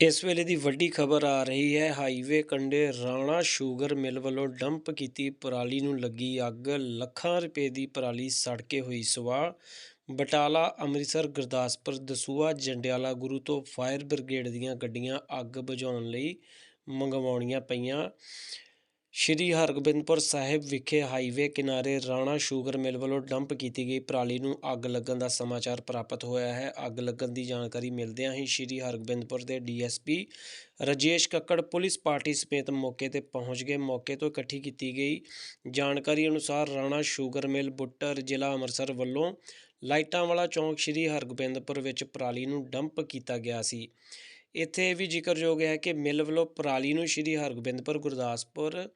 ਇਸ ਵੇਲੇ ਦੀ ਵੱਡੀ ਖਬਰ ਆ ਰਹੀ ਹੈ, ਹਾਈਵੇ ਕੰਢੇ ਰਾਣਾ ਸ਼ੂਗਰ ਮਿਲ ਵੱਲੋਂ ਡੰਪ ਕੀਤੀ ਪਰਾਲੀ ਨੂੰ ਲੱਗੀ ਅੱਗ, ਲੱਖਾਂ ਰੁਪਏ ਦੀ ਪਰਾਲੀ ਸੜ ਕੇ ਹੋਈ ਸਵਾਹ ਬਟਾਲਾ, ਅੰਮ੍ਰਿਤਸਰ, ਗੁਰਦਾਸਪੁਰ ਦਸੂਆ ਜੰਡਿਆਲਾ, ਗੁਰੂ ਤੋਂ ਫਾਇਰ ਬ੍ਰਿਗੇਡ ਦੀਆਂ ਗੱਡੀਆਂ ਅੱਗ ਬੁਝਾਉਣ ਲਈ ਮੰਗਵਾਉਣੀਆਂ ਪਈਆਂ। ਸ਼੍ਰੀ ਹਰਗੋਬਿੰਦਪੁਰ ਸਾਹਿਬ ਵਿਖੇ ਹਾਈਵੇ ਕਿਨਾਰੇ ਰਾਣਾ ਸ਼ੂਗਰ ਮਿਲ ਵੱਲੋਂ ਡੰਪ ਕੀਤੀ ਗਈ ਪਰਾਲੀ ਨੂੰ ਅੱਗ ਲੱਗਣ ਦਾ ਸਮਾਚਾਰ ਪ੍ਰਾਪਤ ਹੋਇਆ ਹੈ। ਅੱਗ ਲੱਗਣ ਦੀ ਜਾਣਕਾਰੀ ਮਿਲਦਿਆਂ ਹੀ ਸ਼੍ਰੀ ਹਰਗੋਬਿੰਦਪੁਰ ਦੇ DSP Rajesh Kakkar police party ਸਮੇਤ ਮੌਕੇ ਤੇ ਪਹੁੰਚ ਗਏ। ਮੌਕੇ ਤੋਂ ਇਕੱਠੀ ਕੀਤੀ ਗਈ ਜਾਣਕਾਰੀ ਅਨੁਸਾਰ ਰਾਣਾ ਸ਼ੂਗਰ ਮਿਲ ਬੁੱਟਰ ਜ਼ਿਲ੍ਹਾ ਅੰਮ੍ਰਿਤਸਰ ਵੱਲੋਂ ਲਾਈਟਾਂ ਵਾਲਾ ਚੌਂਕ ਸ਼੍ਰੀ ਹਰਗੋਬਿੰਦਪੁਰ ਵਿੱਚ ਪਰਾਲੀ ਨੂੰ ਡੰਪ ਕੀਤਾ ਗਿਆ ਸੀ। ਇੱਥੇ ਇਹ ਵੀ ਜ਼ਿਕਰਯੋਗ ਹੈ ਕਿ ਮਿੱਲ ਵੱਲੋਂ ਪਰਾਲੀ ਨੂੰ ਸ਼੍ਰੀ ਹਰਗੋਬਿੰਦਪੁਰ, ਗੁਰਦਾਸਪੁਰ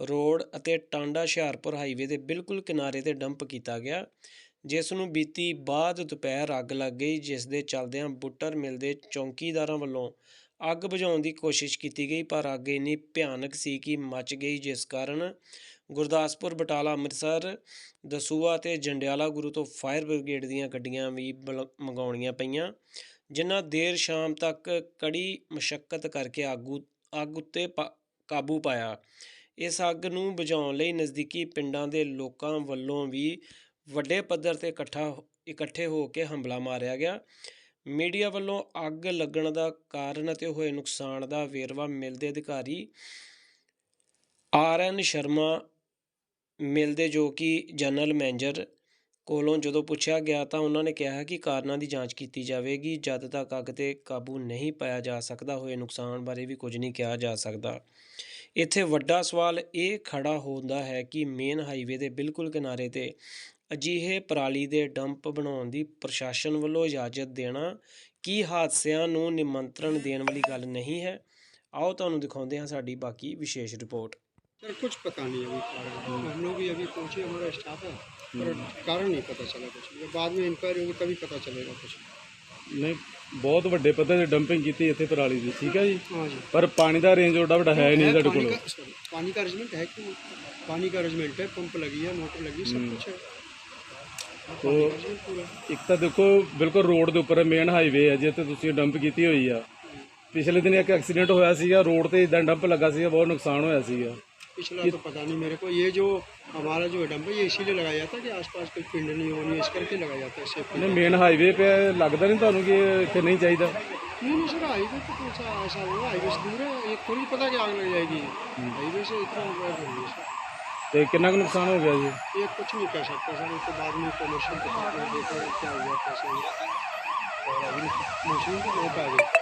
ਰੋਡ ਅਤੇ ਟਾਂਡਾ ਹੁਸ਼ਿਆਰਪੁਰ ਹਾਈਵੇ ਦੇ ਬਿਲਕੁਲ ਕਿਨਾਰੇ ਤੇ ਡੰਪ ਕੀਤਾ ਗਿਆ, ਜਿਸ ਨੂੰ ਬੀਤੀ ਬਾਅਦ ਦੁਪਹਿਰ ਅੱਗ ਲੱਗ ਗਈ, ਜਿਸ ਦੇ ਚੱਲਦਿਆਂ ਬੁੱਟਰ ਮਿਲ ਦੇ ਚੌਂਕੀਦਾਰਾਂ ਵੱਲੋਂ ਅੱਗ ਬੁਝਾਉਣ ਦੀ ਕੋਸ਼ਿਸ਼ ਕੀਤੀ ਗਈ, ਪਰ ਅੱਗ ਇੰਨੀ ਭਿਆਨਕ ਸੀ ਕਿ ਮੱਚ ਗਈ, ਜਿਸ ਕਾਰਨ ਗੁਰਦਾਸਪੁਰ, ਬਟਾਲਾ, ਅੰਮ੍ਰਿਤਸਰ ਦਸੂਆ ਤੇ ਜੰਡਿਆਲਾ ਗੁਰੂ ਤੋਂ ਫਾਇਰ ਬ੍ਰਿਗੇਡ ਦੀਆਂ ਗੱਡੀਆਂ ਵੀ ਬਲ- ਮੰਗਾਉਣੀਆਂ ਪਈਆਂ। ਜਿਨ੍ਹਾਂ ਦੇਰ ਸ਼ਾਮ ਤੱਕ ਕੜੀ ਮਸ਼ੱਕਤ ਕਰਕੇ ਆਗੂ ਅੱਗ ਉੱਤੇ ਪਾ- ਕਾਬੂ ਪਾਇਆ, ਇਸ ਅੱਗ ਨੂੰ ਬੁਝਾਉਣ ਲਈ ਨਜ਼ਦੀਕੀ ਪਿੰਡਾਂ ਦੇ ਲੋਕਾਂ ਵੱਲੋਂ ਵੀ ਵੱਡੇ ਪੱਧਰ ਤੇ ਇਕੱਠਾ ਇਕੱਠੇ ਹੋ ਕੇ ਹਮਲਾ ਮਾਰਿਆ ਗਿਆ। ਮੀਡੀਆ ਵੱਲੋਂ ਅੱਗ ਲੱਗਣ ਦਾ ਕਾਰਨ ਅਤੇ ਹੋਏ ਨੁਕਸਾਨ ਦਾ ਵੇਰਵਾ ਮਿਲਦੇ ਅਧਿਕਾਰੀ ਆਰ ਐਨ ਸ਼ਰਮਾ ਮਿਲਦੇ ਜੋ ਕਿ ਜਨਰਲ ਮੈਨੇਜਰ ਕੋਲੋਂ ਜਦੋਂ ਪੁੱਛਿਆ ਗਿਆ ਤਾਂ ਉਹਨਾਂ ਨੇ ਕਿਹਾ ਕਿ ਕਾਰਨਾਂ ਦੀ ਜਾਂਚ ਕੀਤੀ ਜਾਵੇਗੀ, ਜਦ ਤੱਕ ਅੱਗ ਤੇ ਕਾਬੂ ਨਹੀਂ ਪਾਇਆ ਜਾ ਸਕਦਾ, ਹੋਏ ਨੁਕਸਾਨ ਬਾਰੇ ਵੀ ਕੁਝ ਨਹੀਂ ਕਿਹਾ ਜਾ ਸਕਦਾ। ਇੱਥੇ ਵੱਡਾ ਸਵਾਲ ਇਹ ਖੜਾ ਹੁੰਦਾ ਹੈ ਕਿ ਮੇਨ ਹਾਈਵੇ ਦੇ ਬਿਲਕੁਲ ਕਿਨਾਰੇ ਤੇ ਅਜਿਹੇ ਪਰਾਲੀ ਦੇ ਡੰਪ ਬਣਾਉਣ ਦੀ ਪ੍ਰਸ਼ਾਸਨ ਵੱਲੋਂ ਇਜਾਜ਼ਤ ਦੇਣਾ ਕੀ ਹਾਦਸਿਆਂ ਨੂੰ ਨਿਮੰਤਰਣ ਦੇਣ ਵਾਲੀ ਗੱਲ ਨਹੀਂ ਹੈ? ਆਓ ਤੁਹਾਨੂੰ ਦਿਖਾਉਂਦੇ ਹਾਂ ਸਾਡੀ ਬਾਕੀ ਵਿਸ਼ੇਸ਼ ਰਿਪੋਰਟ। सर कुछ पता नहीं अभी कारण हम लोग भी अभी पहुंचे हमारा स्टाफ है पर कारण नहीं पता चला कुछ भी बाद में इंक्वायरी होगी तभी पता चलेगा कुछ ਨਹੀਂ ਬਹੁਤ ਵੱਡੇ ਪੱਧਰ ਤੇ ਡੰਪਿੰਗ ਕੀਤੀ ਇੱਥੇ ਪਰਾਲੀ ਦੀ ਠੀਕ ਹੈ ਜੀ हाँ जी ਪਰ ਪਾਣੀ ਦਾ ਰੇਂਜ ਓਡਾ ਵੱਡਾ ਹੈ ਨਹੀਂ ਸਾਡੇ पानी ਕੋਲ का sorry, पानी का अरेंजमेंट है कि पानी का अरेंजमेंट है पंप लगी है मोटर लगी सब कुछ है हाँ, पानी का arrangement पूरा है। ਇੱਕ ਤਾਂ ਦੇਖੋ ਬਿਲਕੁਲ ਰੋਡ ਦੇ ਉੱਪਰ ਮੇਨ ਹਾਈਵੇ ਹੈ ਜਿੱਥੇ ਤੁਸੀਂ ਡੰਪ ਕੀਤੀ ਹੋਈ ਆ ਪਿਛਲੇ ਦਿਨ ਇੱਕ ਐਕਸੀਡੈਂਟ ਹੋਇਆ ਸੀਗਾ ਰੋਡ ਤੇ ਇਦਾਂ ਡੰਪ ਲੱਗਾ ਸੀਗਾ ਬਹੁਤ ਨੁਕਸਾਨ ਹੋਇਆ ਸੀਗਾ पिछला तो पता नहीं मेरे को। ये जो हमारा जो डंप है ये इसीलिए लगाया जाता है कि आसपास कोई पिंड नहीं होनी इस करके लगाया जाता है सेफ्टी मेन हाईवे पे लगता नहीं थानू कि इतने नहीं चाहिए नहीं नहीं सर हाईवे तो कौन सा ऐसा होगा हाईवे से दूर है ये थोड़ी पता कि आग लग जाएगी। हम्म। हाईवे से इतना तो, तो कितना नुकसान हो गया जी? ये कुछ नहीं कह सकते सर उसके तो बाद में कमर्शियल डिपार्टमेंट देखो क्या हुआ कैसे हुआ। और अभी मशीन तो बहुत आ गई।